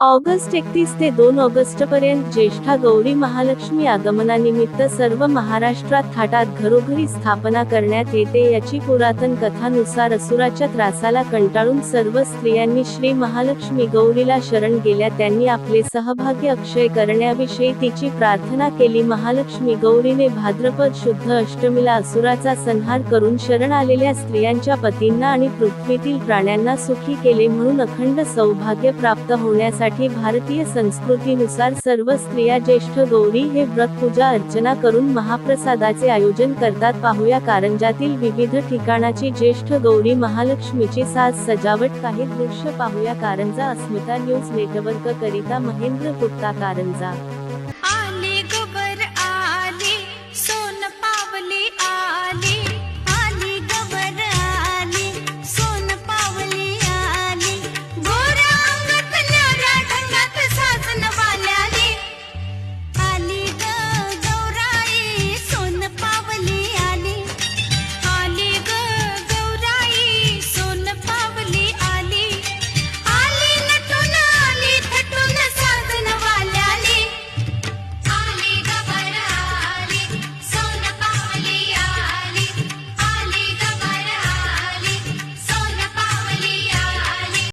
August एकतीस ते दोन ऑगस्ट पर्यंत ज्येष्ठा गौरी महालक्ष्मी आगमनानिमित्त सर्व महाराष्ट्रात थाटात घरोघरी स्थापना करण्यात येते याची पुरातन कथानुसार असुराच्या त्रासाला कंटाळून सर्व स्त्रियांनी श्री महालक्ष्मी गौरीला शरण गेल्या. त्यांनी आपले सहभाग्य अक्षय करण्याविषयी तिची प्रार्थना केली. महालक्ष्मी गौरीने भाद्रपद शुद्ध अष्टमीला असुराचा संहार करून शरण आलेल्या स्त्रियांच्या पतींना आणि पृथ्वीतील प्राण्यांना सुखी केले म्हणून अखंड सौभाग्य प्राप्त होण्यासाठी भारतीय संस्कृतीनुसार सर्व स्त्रिया ज्येष्ठ गौरी हे व्रत पूजा अर्चना करून महाप्रसादाचे आयोजन करतात. पाहूया कारंजातील विविध ठिकाणाची ज्येष्ठ गौरी महालक्ष्मीची साज सजावट. काही दृश्य पाहूया. कारंजा अस्मिता न्यूज नेटवर्क करिता महेंद्र गुप्ता कारंजा